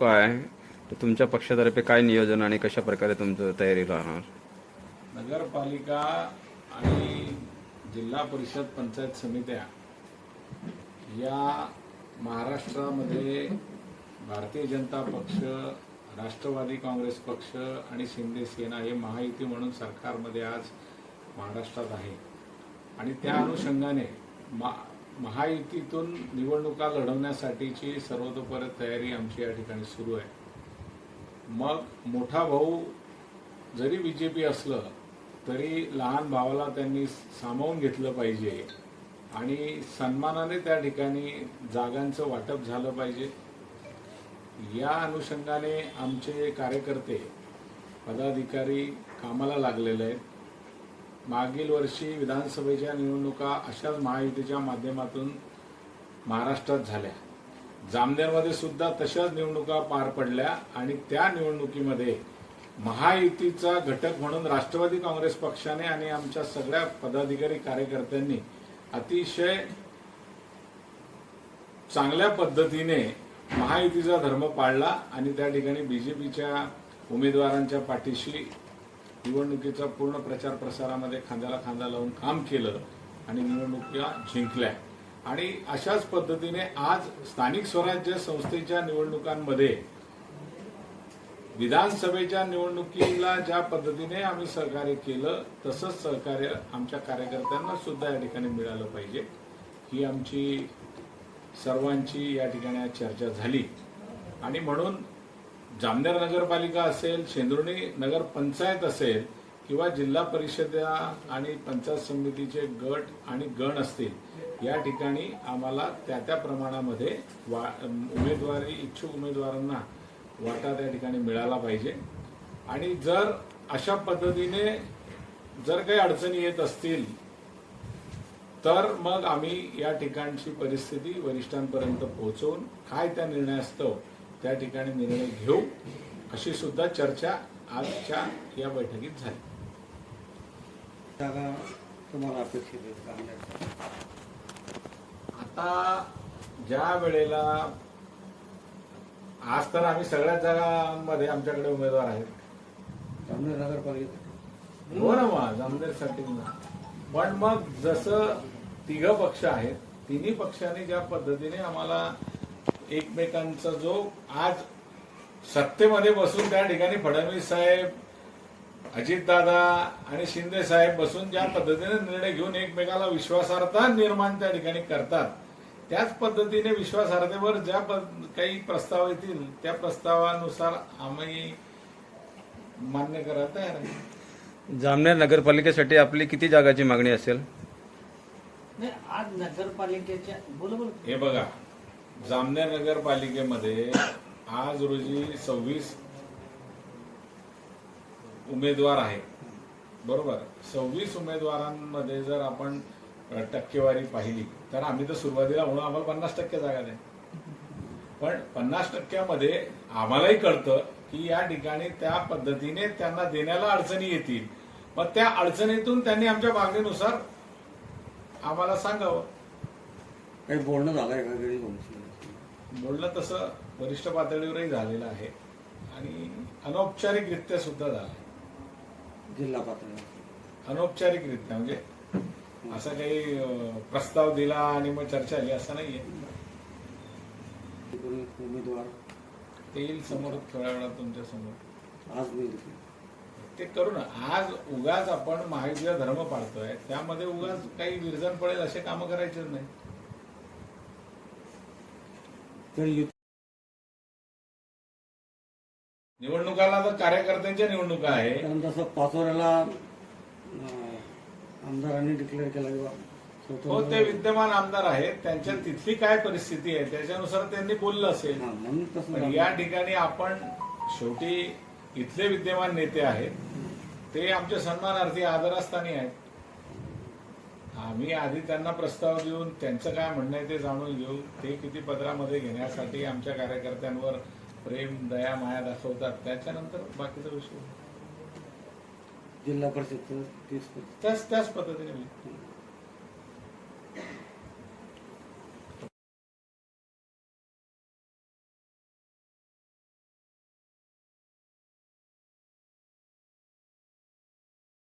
निवडणुका आहे. तर तुमच्या पक्षातर्फे काय नियोजन आणि कशा प्रकारे तुमचं तयारी राहणार? नगरपालिका आणि जिल्हा परिषद पंचायत समित्या या महाराष्ट्रामध्ये भारतीय जनता पक्ष राष्ट्रवादी काँग्रेस पक्ष आणि शिंदे सेना हे महायुती म्हणून सरकारमध्ये आज महाराष्ट्रात आहे. आणि त्या अनुषंगाने मा महायुतीतून निवडणुका लढवण्यासाठीची सर्वतोपरी तयारी आमची या ठिकाणी सुरू आहे. मग मोठा भाऊ जरी बी जे पी असलं तरी लहान भावाला त्यांनी सामावून घेतलं पाहिजे आणि सन्मानाने त्या ठिकाणी जागांचं वाटप झालं पाहिजे. या अनुषंगाने आमचे कार्यकर्ते पदाधिकारी कामाला लागलेले आहेत. मागील वर्षी विधानसभेच्या निवडणुका अशाच महायुतीच्या माध्यमातून महाराष्ट्रात झाल्या. जामनेरमध्ये सुद्धा तशाच निवडणुका पार पडल्या आणि त्या निवडणुकीमध्ये महायुतीचा घटक म्हणून राष्ट्रवादी काँग्रेस पक्षाने आणि आमच्या सगळ्या पदाधिकारी कार्यकर्त्यांनी अतिशय चांगल्या पद्धतीने महायुतीचा धर्म पाळला आणि त्या ठिकाणी बीजेपीच्या उमेदवारांच्या पाठीशी निवडणुकीचा पूर्ण प्रचार प्रसारामध्ये खांद्याला खांदा लावून काम केलं आणि निवडणुका जिंकल्या. आणि अशाच पद्धतीने आज स्थानिक स्वराज्य संस्थेच्या निवडणुकांमध्ये विधानसभेच्या निवडणुकीला ज्या पद्धतीने आम्ही सहकार्य केलं तसंच सहकार्य आमच्या कार्यकर्त्यांना सुद्धा या ठिकाणी मिळालं पाहिजे. ही आमची सर्वांची या ठिकाणी चर्चा झाली. आणि म्हणून जामनेर नगरपालिका असेल शेंद्रुणी नगर पंचायत असेल किंवा जिल्हा परिषदा आणि पंचायत समितीचे गट आणि गण असतील या ठिकाणी आम्हाला त्या त्या प्रमाणामध्ये वा उमेदवारी इच्छुक उमेदवारांना वाटा त्या ठिकाणी मिळाला पाहिजे. आणि जर अशा पद्धतीने जर काही अडचणी येत असतील तर मग आम्ही या ठिकाणची परिस्थिती वरिष्ठांपर्यंत पोहोचवून काय त्या निर्णय असतं त्या ठिकाणी निर्णय घेऊ अशी सुद्धा चर्चा आजच्या या बैठकीत झाली. जागा तुम्हाला अपेक्षित? आता ज्या वेळेला आज तर आम्ही सगळ्याच जागांमध्ये आमच्याकडे उमेदवार आहेत. जामनेर नगरपालिकेत? हो ना मग जामनेरसाठी पण मग जसं तिघ पक्ष आहेत तिन्ही पक्षांनी ज्या पद्धतीने आम्हाला एकमेकांचा जो आज सत्तेमध्ये बसून त्या ठिकाणी फडणवीस साहेब अजितदादा आणि शिंदे साहेब बसून ज्या पद्धतीने निर्णय घेऊन एकमेकाला विश्वासार्हता निर्माण त्या ठिकाणी करतात त्याच पद्धतीने विश्वासार्हतेवर ज्या पद- काही प्रस्ताव येतील त्या प्रस्तावानुसार आम्ही मान्य करायला तयार आहे. जामनेर नगरपालिकेसाठी आपली किती जागाची मागणी असेल? नाही आज नगरपालिकेच्या बोला बोला. हे बघा जामनेर नगरपालिकेमध्ये आज रोजी सव्वीस उमेदवार आहेत. बरोबर? सव्वीस उमेदवारांमध्ये जर आपण टक्केवारी पाहिली तर आम्ही तर सुरुवातीला म्हणून आम्हाला पन्नास टक्के जागा द्या. पण पन्नास टक्क्यामध्ये आम्हालाही कळतं की या ठिकाणी त्या पद्धतीने त्यांना देण्याला अडचणी येतील. मग त्या अडचणीतून त्यांनी आमच्या मागणीनुसार आम्हाला सांगावं. काही बोलणं झालंय का? घरी तुमची बोलणं तसं वरिष्ठ पातळीवरही झालेलं आहे. आणि अनौपचारिकरित्या सुद्धा झालं जिल्हा पातळीवर. अनौपचारिकरित्या म्हणजे असा काही प्रस्ताव दिला आणि मग चर्चा आली असं नाहीये. उमेदवार. ते येईल समोर थोड्या वेळात तुमच्यासमोर. आज ते करू ना. आज उगाच आपण महायुतीचा धर्म पाळतोय त्यामध्ये उगाच काही विरजण पडेल असे कामं करायचेच नाही. तर निवडणुकाला तर कार्यकर्त्यांच्या निवडणुका आहे. कारण तसं पाचोऱ्याला आमदारांनी डिक्लेअर केला किंवा हो ते विद्यमान आमदार आहेत. त्यांच्या तिथली काय परिस्थिती आहे त्याच्यानुसार त्यांनी बोललं असेल. म्हणून. या ठिकाणी आपण शेवटी इथले विद्यमान नेते आहेत. ते आमच्या सन्मानार्थी आदरस्थानी आहेत. आम्ही आधी त्यांना प्रस्ताव देऊन त्यांचं काय म्हणणं आहे ते जाणून घेऊ ते किती पदरामध्ये घेण्यासाठी आमच्या कार्यकर्त्यांवर प्रेम दया माया दाखवतात त्याच्यानंतर बाकीचा विषय जिल्हा परिषद त्याच त्याच पद्धतीने.